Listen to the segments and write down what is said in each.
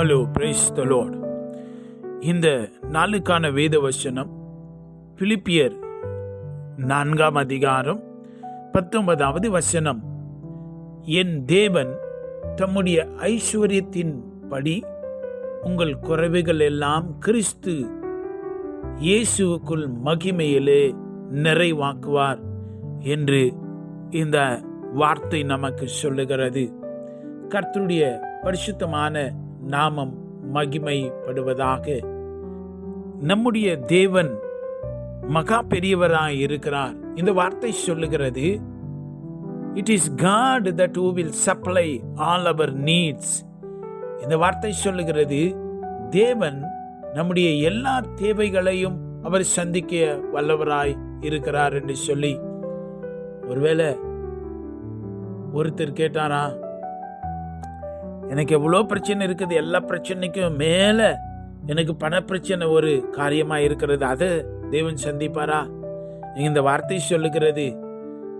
Hello praise the load இந்த நாளுக்கான வேத வசனம் பிலிப்பியர் நான்காம் அதிகாரம் பத்தொன்பதாவது வசனம். என் தேவன் தம்முடைய ஐஸ்வர்யத்தின் படி உங்கள் குறைவுகள் எல்லாம் கிறிஸ்து இயேசுவுக்குள் மகிமையிலே நிறைவாக்குவார் என்று இந்த வார்த்தை நமக்கு சொல்லுகிறது. கர்த்தருடைய பரிசுத்தமான நாமம் மகிமைப்படுவதாக. நம்முடைய தேவன் மகா பெரியவராய் இருக்கிறார். இந்த வார்த்தை சொல்லுகிறது it is God that who will supply all our needs இந்த வார்த்தை சொல்லுகிறது தேவன் நம்முடைய எல்லா தேவைகளையும் அவர் சந்திக்க வல்லவராய் இருக்கிறார் என்று சொல்லி. ஒருவேளை ஒருத்தர் கேட்டாரா எனக்கு எவ்வளோ பிரச்சனை இருக்குது எல்லா பிரச்சனைக்கும் மேலே எனக்கு பண பிரச்சனை ஒரு காரியமாக இருக்கிறது அதை தேவன் சந்திப்பாரா? இந்த வார்த்தை சொல்லுகிறது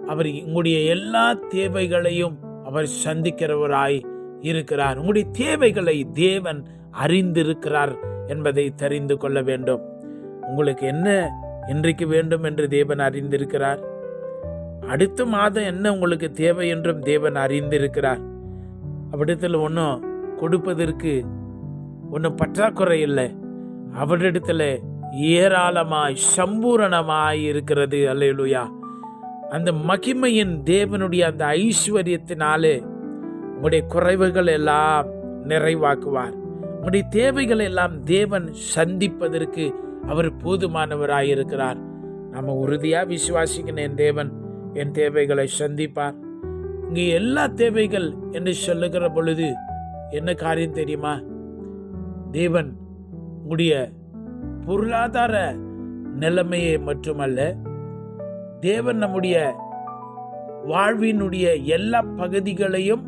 அவர் உங்களுடைய எல்லா தேவைகளையும் அவர் சந்திக்கிறவராய் இருக்கிறார். உங்களுடைய தேவைகளை தேவன் அறிந்திருக்கிறார் என்பதை தெரிந்து கொள்ள வேண்டும். உங்களுக்கு என்ன இன்றைக்கு வேண்டும் என்று தேவன் அறிந்திருக்கிறார்? அடுத்த மாதம் என்ன உங்களுக்கு தேவை என்றும் தேவன் அறிந்திருக்கிறார். அவரிடத்தில் ஒன்றும் கொடுப்பதற்கு ஒன்றும் பற்றாக்குறை இல்லை. அவரிடத்துல ஏராளமாய் சம்பூரணமாய் இருக்கிறது. அல்லேலுயா. அந்த மகிமையின் தேவனுடைய அந்த ஐஸ்வர்யத்தினாலே உங்களுடைய குறைவுகள் எல்லாம் நிறைவாக்குவார். உங்களுடைய தேவைகள் எல்லாம் தேவன் சந்திப்பதற்கு அவர் போதுமானவராயிருக்கிறார். நம்ம உறுதியாக விசுவாசிக்கணும் என் தேவன். என் தேவைகளை சந்திப்பார். இங்கே எல்லா தேவைகள் என்று சொல்லுகிற பொழுது என்ன காரியம் தெரியுமா? தேவன் உடைய பொருளாதார நிலைமையை மட்டுமல்ல தேவன் நம்முடைய வாழ்வினுடைய எல்லா பகுதிகளையும்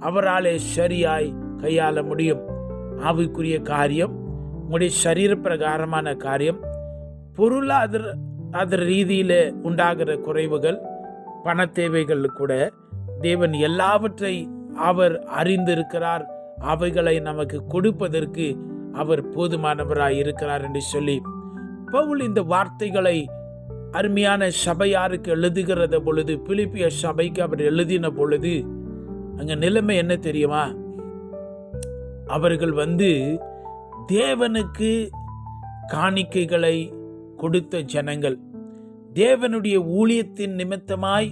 அவராலே சரியாய் கையாள முடியும். ஆவிக்குரிய காரியம் உங்களுடைய சரீர பிரகாரமான காரியம் பொருளாதார அதர் ரீதியில் உண்டாகிற குறைவுகள் பண தேவைகள் கூட தேவன் எல்லாவற்றை அவர் அறிந்திருக்கிறார். அவைகளை நமக்கு கொடுப்பதற்கு அவர் போதுமானவராய் இருக்கிறார் என்று சொல்லி பவுல் இந்த வார்த்தைகளை அருமையான சபையாருக்கு எழுதுகிறத பொழுது பிலிப்பிய சபைக்கு அவர் எழுதின பொழுது அங்க நிலைமை என்ன தெரியுமா? அவர்கள் வந்து தேவனுக்கு காணிக்கைகளை கொடுத்த ஜனங்கள். தேவனுடைய ஊழியத்தின் நிமித்தமாய்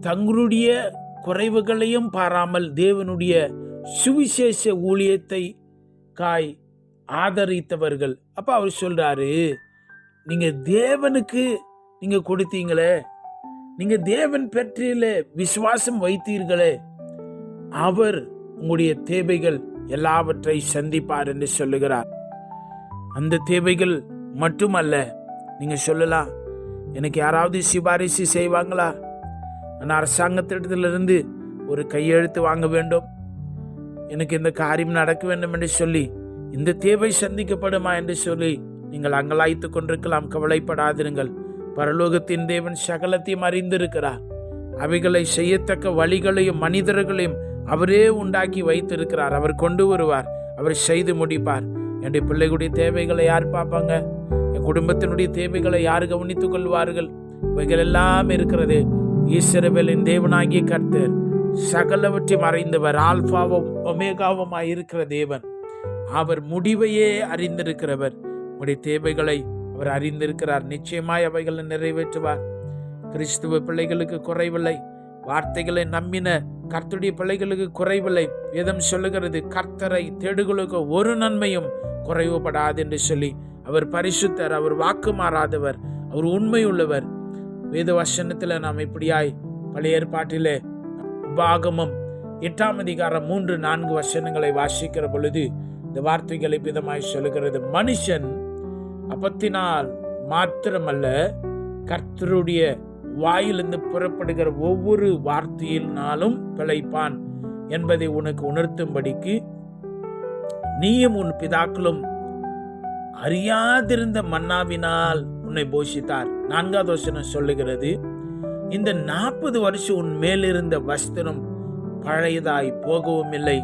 தங்களுடைய குறைவுகளையும் பாராமல் தேவனுடைய சுவிசேஷ ஊழியத்தை காய் ஆதரித்தவர்கள். அப்போ அவர் சொல்கிறாரு நீங்கள் தேவனுக்கு நீங்கள் கொடுத்தீங்களே நீங்கள் தேவன் பெற்றில விசுவாசம் வைத்தீர்களே அவர் உங்களுடைய தேவைகள் எல்லாவற்றை சந்திப்பார் என்று சொல்லுகிறார். அந்த தேவைகள் மட்டுமல்ல நீங்கள் சொல்லலாம் எனக்கு யாராவது சிபாரிசு செய்வாங்களா? நான் அரசாங்கத்திடத்திலிருந்து ஒரு கையெழுத்து வாங்க வேண்டும். எனக்கு இந்த காரியம் நடக்க வேண்டும் என்று சொல்லி இந்த தேவை சந்திக்கப்படுமா என்று சொல்லி நீங்கள் அங்கலாய்த்து கொண்டிருக்கலாம். கவலைப்படாதிருங்கள். பரலோகத்தின் தேவன் சகலத்தையும் அறிந்திருக்கிறார். அவைகளை செய்யத்தக்க வழிகளையும் மனிதர்களையும் அவரே உண்டாக்கி வைத்திருக்கிறார். அவர் கொண்டு வருவார். அவர் செய்து முடிப்பார். என்னுடைய பிள்ளைகளுடைய தேவைகளை யார் பார்ப்பாங்க? என் குடும்பத்தினுடைய தேவைகளை யார் கவனித்துக் கொள்வார்கள்? இவைகள் எல்லாம் இருக்கிறது. ஈஸ்வரவேலின் தேவனாகிய கர்த்தர் சகலவற்றையும் அறிந்தவர் ஆல்பாவும் ஒமேகாவுமாய் இருக்கிற தேவன். அவர் முடிவையே அறிந்திருக்கிறவர். உடைய தேவைகளை அவர் அறிந்திருக்கிறார். நிச்சயமாய் அவைகளை நிறைவேற்றுவார். கிறிஸ்துவ பிள்ளைகளுக்கு குறைவில்லை. வார்த்தைகளை நம்பின கர்த்துடைய பிள்ளைகளுக்கு குறைவில்லை. வேதம் சொல்லுகிறது கர்த்தரை தேடுகளுக்கு ஒரு நன்மையும் குறைவுபடாது என்று சொல்லி அவர் பரிசுத்தர் அவர் வாக்கு மாறாதவர் அவர் உண்மையுள்ளவர். வேத வசனத்தில் நாம் இப்படியாய் பழைய ஏற்பாட்டிலே உபாகமம் எட்டாம் அதிகாரம் மூன்று நான்கு வசனங்களை வாசிக்கிற பொழுது இந்த வார்த்தைகளை விதமாய் சொல்லுகிறது. மனுஷன் அப்பத்தினால் மாத்திரமல்ல கர்த்தருடைய வாயிலிருந்து புறப்படுகிற ஒவ்வொரு வார்த்தையினாலும் பிழைப்பான் என்பதை உனக்கு உணர்த்தும்படிக்கு நீயும் உன் பிதாக்களும் அறியாதிருந்த மன்னாவினால் உன்னை போஷித்தார். நான்காவது வசனம் சொல்லுகிறது இந்த நாற்பது வருஷம் உன் மேலிருந்த வஸ்திரம் பழையதாய் போகவும் இல்லை.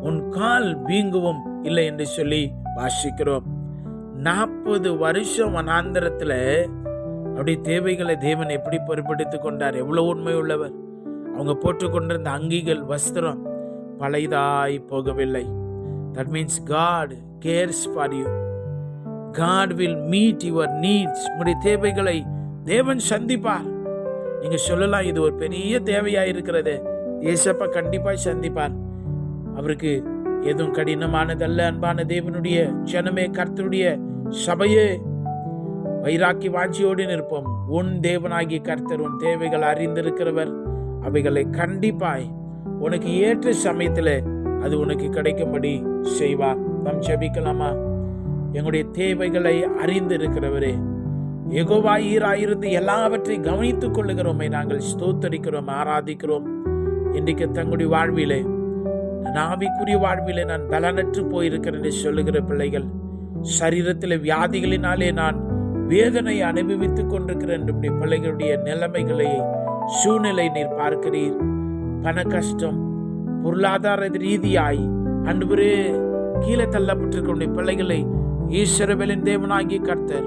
உன் கால் வீங்கவும் இல்லை என்று சொல்லி வாசிக்கிறோம். நாற்பது வருஷம் வனாந்திரத்தில் அப்படி தேவைகளை தேவன் எப்படி பொறுப்படுத்தி கொண்டார்? எவ்வளோ உண்மை உள்ளவர். அவங்க போட்டுக்கொண்டிருந்த அங்கிகள் வஸ்திரம் பழையதாய் போகவில்லை. That means God cares for you God will meet your needs உங்களுடைய தேவைகளை தேவன் சந்திப்பார். நீங்க சொல்லலாம் இது ஒரு பெரிய தேவையா இருக்கிறது. ஏசப்பா கண்டிப்பாக சந்திப்பார். அவருக்கு எதுவும் கடினமானதல்ல. அன்பான தேவனுடைய ஜனமே கர்த்தருடைய சபையே வைராக்கி வாஞ்சியோடு நிற்போம். உன் தேவனாகிய கர்த்தர் உன் தேவைகள் அறிந்திருக்கிறவர். அவைகளை கண்டிப்பாய் உனக்கு ஏற்ற சமயத்தில் அது உனக்கு கிடைக்கும்படி செய்வார். நாம் ஜபிக்கலாமா? எங்களுடைய தேவைகளை அறிந்து இருக்கிறவரே எகோவாயிராயிருந்து எல்லாவற்றையும் கவனித்துக் கொள்ளுகிறோமே. நாங்கள் ஸ்தோத்தரிக்கிறோம் ஆராதிக்கிறோம். இன்றைக்கு தங்களுடைய வாழ்விலே நாவிக்குரிய வாழ்விலே நான் பலனற்று போயிருக்கிறேன் என்று சொல்லுகிற பிள்ளைகள் சரீரத்தில் வியாதிகளினாலே நான் வேதனை அனுபவித்துக் கொண்டிருக்கிறேன் நம்முடைய பிள்ளைகளுடைய நிலைமைகளை சூழ்நிலை நீர் பார்க்கிறீர். பண கஷ்டம் பொருளாதார ரீதியாய் அன்பு கீழே தள்ளப்பட்டிருக்கிற பிள்ளைகளை ஈஸ்வரவேலின் தேவனாகிய கர்த்தர்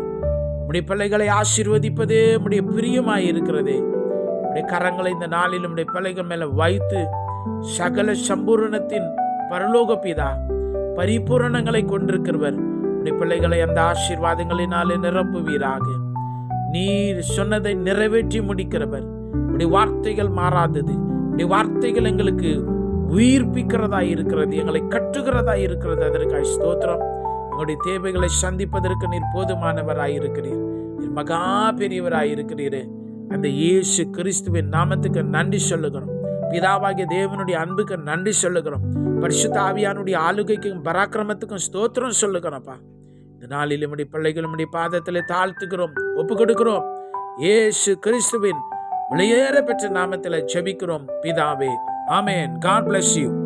உடைய பிள்ளைகளை ஆசீர்வதிப்பது உடைய பிரியமாய் இருக்கிறதே. உடைய கரங்களை இந்த நாளில் உடைய பிள்ளைகள் மேல வைத்து சகல சம்பூரணத்தின் பரலோக பிதா பரிபூரணங்களை கொண்டிருக்கிறவர் உடைய பிள்ளைகளை அந்த ஆசீர்வாதங்களினாலே நிரப்புவீராக. நீர் சொன்னதை நிறைவேற்றி முடிக்கிறவர். உடைய வார்த்தைகள் மாறாதது. உடைய வார்த்தைகள் எங்களுக்கு உயிர்ப்பிக்கிறதா இருக்கிறது எங்களை கட்டுகிறதா இருக்கிறது. அதற்காக ஸ்தோத்திரம். உங்களுடைய தேவைகளை சந்திப்பதற்கு நீர் போதுமானவராயிருக்கிறீர். நீர் மகா பெரியவராயிருக்கிறீரே. அந்த இயேசு கிறிஸ்துவின் நாமத்துக்கு நன்றி சொல்லுகிறோம். பிதாவாகிய தேவனுடைய அன்புக்கு நன்றி சொல்லுகிறோம். பரிசுத்த ஆவியானுடைய ஆளுகைக்கும் பராக்கிரமத்துக்கும் ஸ்தோத்திரம் சொல்லுகிறோம்ப்பா. இந்த நாளில் நம்முடைய பிள்ளைகள் நம்முடைய பாதத்தில் தாழ்த்துக்கிறோம் ஒப்பு கொடுக்கிறோம் ஏசு கிறிஸ்துவின் வெளியேற பெற்ற நாமத்தில் செபிக்கிறோம் பிதாவே ஆமேன். God bless you